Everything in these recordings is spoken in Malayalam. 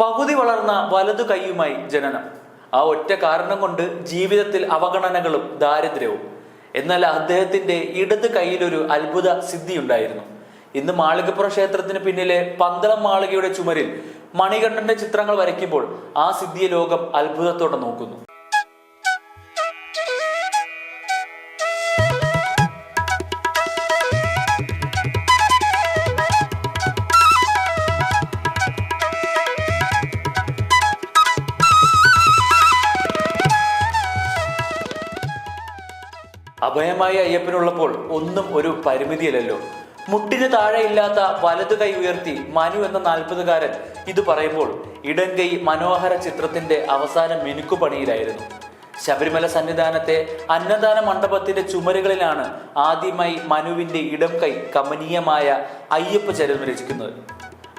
പകുതി വളർന്ന വലതു കൈയുമായി ജനനം. ആ ഒറ്റ കാരണം കൊണ്ട് ജീവിതത്തിൽ അവഗണനകളും ദാരിദ്ര്യവും. എന്നാൽ അദ്ദേഹത്തിന്റെ ഇടത് കൈയിലൊരു അത്ഭുത സിദ്ധിയുണ്ടായിരുന്നു. ഇന്ന് മാളികപ്പുറം ക്ഷേത്രത്തിന് പിന്നിലെ പന്തളം മാളികയുടെ ചുമരിൽ മണികണ്ഠന്റെ ചിത്രങ്ങൾ വരയ്ക്കുമ്പോൾ ആ സിദ്ധിയെ ലോകം അത്ഭുതത്തോടെ നോക്കുന്നു. അഭയമായ അയ്യപ്പനുള്ളപ്പോൾ ഒന്നും ഒരു പരിമിതിയല്ലല്ലോ. മുട്ടിന് താഴെ ഇല്ലാത്ത വലതു കൈ ഉയർത്തി മനു എന്ന നാൽപ്പതുകാരൻ ഇത് പറയുമ്പോൾ ഇടൻ കൈ മനോഹര ചിത്രത്തിന്റെ അവസാന മിനുക്കുപണിയിലായിരുന്നു. ശബരിമല സന്നിധാനത്തെ അന്നദാന മണ്ഡപത്തിന്റെ ചുമരുകളിലാണ് ആദ്യമായി മനുവിന്റെ ഇടം കൈ കമനീയമായ അയ്യപ്പ ചരിതം രചിക്കുന്നത്.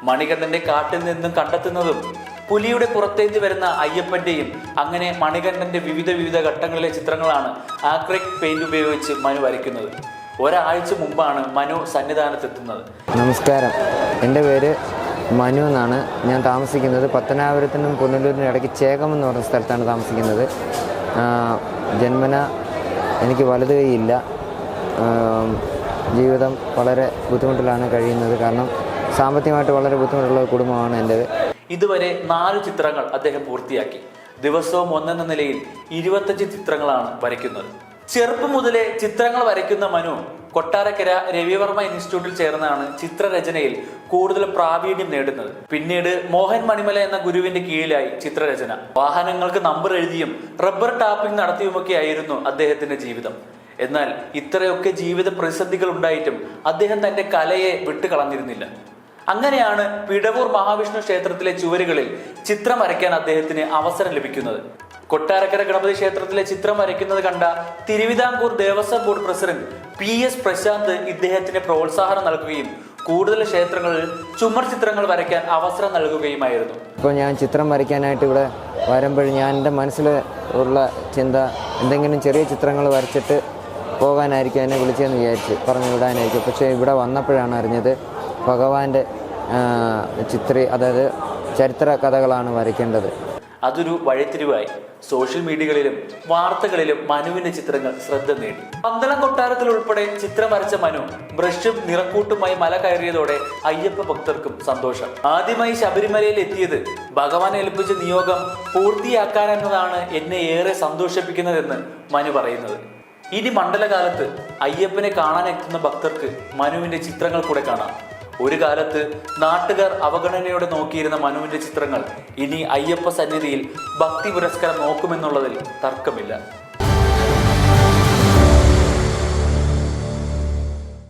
മണികണ്ഠന്റെ കാട്ടിൽ നിന്നും കണ്ടെത്തുന്നതും പുലിയുടെ പുറത്തേക്ക് വരുന്ന അയ്യപ്പന്റെയും അങ്ങനെ മണികണ്ഠന്റെ വിവിധ വിവിധ ഘട്ടങ്ങളിലെ ചിത്രങ്ങളാണ് ആക്രിക് പെയിന്റ് ഉപയോഗിച്ച് മനു വരയ്ക്കുന്നത്. ഒരാഴ്ച മുമ്പാണ് മനു സന്നിധാനത്തെത്തുന്നത്. നമസ്കാരം. എന്റെ പേര് മനു എന്നാണ്. ഞാൻ താമസിക്കുന്നത് പത്തനാപുരത്തിനും പുനലൂരിനും ഇടയ്ക്ക് ചേകം എന്ന് പറഞ്ഞ സ്ഥലത്താണ് താമസിക്കുന്നത്. ജന്മന എനിക്ക് വലത് കൈയില്ല. ജീവിതം വളരെ ബുദ്ധിമുട്ടിലാണ് കഴിയുന്നത്. കാരണം സാമ്പത്തികമായിട്ട് വളരെ ബുദ്ധിമുട്ടുള്ള കുടുംബമാണ് എന്റേത് ഇതുവരെ നാല് ചിത്രങ്ങൾ അദ്ദേഹം പൂർത്തിയാക്കി. ദിവസവും ഒന്നെന്ന നിലയിൽ ഇരുപത്തഞ്ച് ചിത്രങ്ങളാണ് വരയ്ക്കുന്നത്. ചെറുപ്പം മുതലേ ചിത്രങ്ങൾ വരയ്ക്കുന്ന മനു കൊട്ടാരക്കര രവിവർമ്മ ഇൻസ്റ്റിറ്റ്യൂട്ടിൽ ചേർന്നാണ് ചിത്രരചനയിൽ കൂടുതൽ പ്രാവീണ്യം നേടുന്നത്. പിന്നീട് മോഹൻ മണിമല എന്ന ഗുരുവിന്റെ കീഴിലായി ചിത്രരചന. വാഹനങ്ങൾക്ക് നമ്പർ എഴുതിയും റബ്ബർ ടാപ്പിംഗ് നടത്തിയുമൊക്കെ ആയിരുന്നു അദ്ദേഹത്തിന്റെ ജീവിതം. എന്നാൽ ഇത്രയൊക്കെ ജീവിത പ്രതിസന്ധികൾ ഉണ്ടായിട്ടും അദ്ദേഹം തന്റെ കലയെ വിട്ടുകളഞ്ഞിരുന്നില്ല. അങ്ങനെയാണ് പിടവൂർ മഹാവിഷ്ണു ക്ഷേത്രത്തിലെ ചുവരുകളിൽ ചിത്രം വരയ്ക്കാൻ അദ്ദേഹത്തിന് അവസരം ലഭിക്കുന്നത്. കൊട്ടാരക്കര ഗണപതി ക്ഷേത്രത്തിലെ ചിത്രം വരയ്ക്കുന്നത് കണ്ട Thiruvithamkoor Devaswom board president P S Prasanth ഇദ്ദേഹത്തിന് പ്രോത്സാഹനം നൽകുകയും കൂടുതൽ ക്ഷേത്രങ്ങളിൽ ചുമർ ചിത്രങ്ങൾ വരയ്ക്കാൻ അവസരം നൽകുകയുമായിരുന്നു. ഇപ്പോൾ ഞാൻ ചിത്രം വരയ്ക്കാനായിട്ട് ഇവിടെ വരുമ്പോൾ ഞാൻ എന്റെ മനസ്സിൽ ഉള്ള ചിന്ത എന്തെങ്കിലും ചെറിയ ചിത്രങ്ങൾ വരച്ചിട്ട് പോകാനായിരിക്കും എന്നെ വിളിച്ചതെന്ന് വിചാരിച്ച് പറഞ്ഞു വിടാനായിരിക്കും. പക്ഷേ ഇവിടെ വന്നപ്പോഴാണ് അറിഞ്ഞത് ഭഗവാന്റെ ചിത്രീ അതായത് ചരിത്ര കഥകളാണ് വരയ്ക്കേണ്ടത്. അതൊരു വഴിത്തിരിവായി. സോഷ്യൽ മീഡിയകളിലും വാർത്തകളിലും മനുവിന്റെ ചിത്രങ്ങൾ ശ്രദ്ധ നേടി. പന്തളം കൊട്ടാരത്തിൽ ഉൾപ്പെടെ ചിത്രം വരച്ച മനു ബ്രഷും നിറക്കൂട്ടുമായി മല കയറിയതോടെ അയ്യപ്പ ഭക്തർക്കും സന്തോഷം. ആദ്യമായി ശബരിമലയിൽ എത്തിയത് ഭഗവാൻ ഏൽപ്പിച്ച നിയോഗം പൂർത്തിയാക്കാനെന്നതാണ് എന്നെ ഏറെ സന്തോഷിപ്പിക്കുന്നതെന്ന് മനു പറയുന്നത്. ഇനി മണ്ഡലകാലത്ത് അയ്യപ്പനെ കാണാൻ എത്തുന്ന ഭക്തർക്ക് മനുവിന്റെ ചിത്രങ്ങൾ കൂടെ കാണാം. ഒരു കാലത്ത് നാട്ടുകാർ അവഗണനയോടെ നോക്കിയിരുന്ന മനുവിന്റെ ചിത്രങ്ങൾ ഇനി അയ്യപ്പ സന്നിധിയിൽ ഭക്തി പുരസ്കാരം നോക്കുമെന്നുള്ളതിൽ തർക്കമില്ല.